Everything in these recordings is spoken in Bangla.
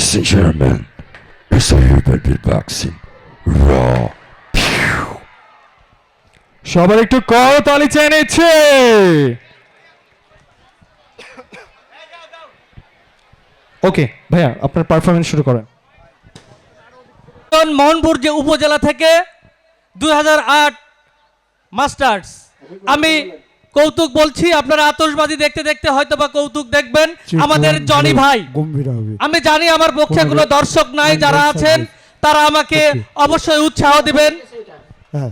Ladies and gentlemen, it's a Hubert beatboxing. Raw. Pew. সবার একটু করতালি চেয়ে নিচ্ছে ওকে ভাইয়া আপনার পারফরমেন্স শুরু করেন মোহনপুর যে উপজেলা থেকে দুই হাজার আট মাস্টার্স আমি কৌতুক বলছি আপনারা আতশবাজি দেখতে দেখতে হয়তো বা কৌতুক দেখবেন। আমাদের জনি ভাই। আমি জানি আমার পক্ষে কোনো দর্শক নাই যারা আছেন তারা আমাকে অবশ্যই উৎসাহ দিবেন। হ্যাঁ।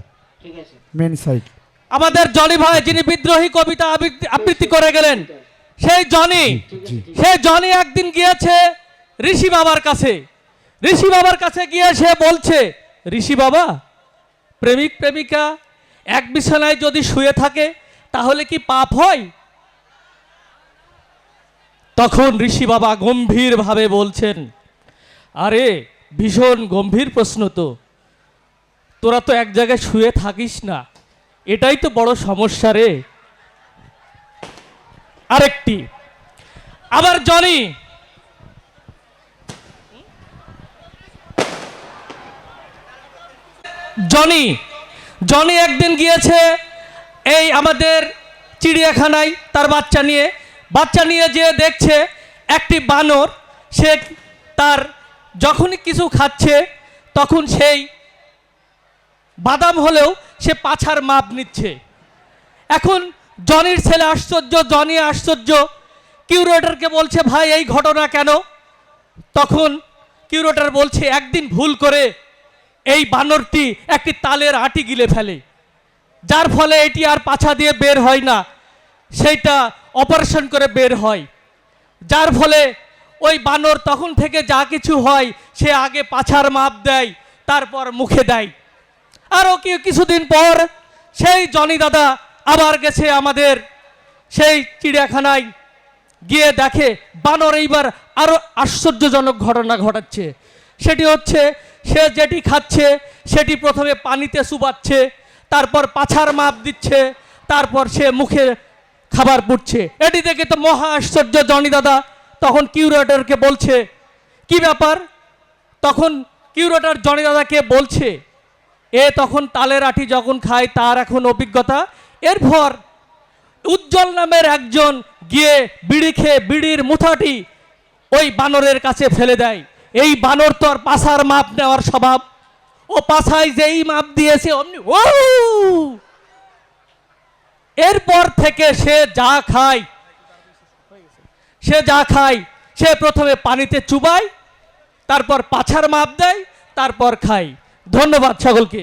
আমাদের জনি ভাই যিনি বিদ্রোহী কবিতা আবৃত্তি- আবৃত্তি করে গেলেন সেই জনি। সেই জনি একদিন গিয়েছে ঋষি বাবার কাছে। ঋষি বাবার কাছে গিয়ে সে বলছে ঋষি বাবা প্রেমিক প্রেমিকা এক বিছানায় যদি শুয়ে থাকে তাহলে কি পাপ হয়? তখন ঋষি বাবা গম্ভীরভাবে বলছেন, আরে, ভীষণ গম্ভীর প্রশ্ন তো। তোরা তো এক জায়গায় শুয়ে থাকিস না। এটাই তো বড় সমস্যা রে। আরেকটি, আবার জনি। জনি জনি একদিন গিয়েছে এই আমাদের চিড়িয়াখানায় তার বাচ্চা নিয়ে বাচ্চা নিয়ে যে দেখছে একটি বানর, সে তার যখনই কিছু খাচ্ছে, তখন সেই বাদাম হলেও সে পাছার মাপ নিচ্ছে। এখন জনির ছেলে আশ্চর্য, জনি আশ্চর্য, কিউরেটরকে বলছে, ভাই, এই ঘটনা কেন? তখন কিউরেটর বলছে, একদিন ভুল করে এই বানরটি একটি তালের আটি গিলে ফেলে। যার ফলে এটি আর পাছা দিয়ে বের হয় না, সেইটা অপারেশন করে বের হয়। যার ফলে ওই বানর তখন থেকে যা কিছু হয়, সে আগে পাছার মাপ দেয়, তারপর মুখে দেয়। আরও কি, কিছুদিন পর সেই জনি দাদা আবার গেছে আমাদের সেই চিড়িয়াখানায়। গিয়ে দেখে বানর এইবার আরও আশ্চর্যজনক ঘটনা ঘটাচ্ছে। সেটি হচ্ছে, সে যেটি খাচ্ছে, সেটি প্রথমে পানিতে চুবাচ্ছে তারপর পাছার মাপ দিচ্ছে, তারপর সে মুখে খাবার পুড়ছে। এটি দেখে তো মহা আশ্চর্য, জনি দাদা। তখন কিউরেটরকে বলছে, কি ব্যাপার? তখন কিউরেটর জনি দাদাকে বলছে, এ তখন তালের আঠি যখন খায়, তার এখন অভিজ্ঞতা। এরপর উজ্জ্বল নামের একজন গিয়ে বিড়ি খেয়ে বিড়ির মুথাটি ওই বানরের কাছে ফেলে দেয়। এই বানর তো আর পাশার মাপ নেওয়ার স্বভাব। ও পাশায় যেই মাপ দিয়েছে, অমনি ও এরপর থেকে সে যা খায়, সে যা খায়, সে প্রথমে পানিতে চুবায়, তারপর পাছার মাপ দেয়, তারপর খায়। ধন্যবাদ সকলকে।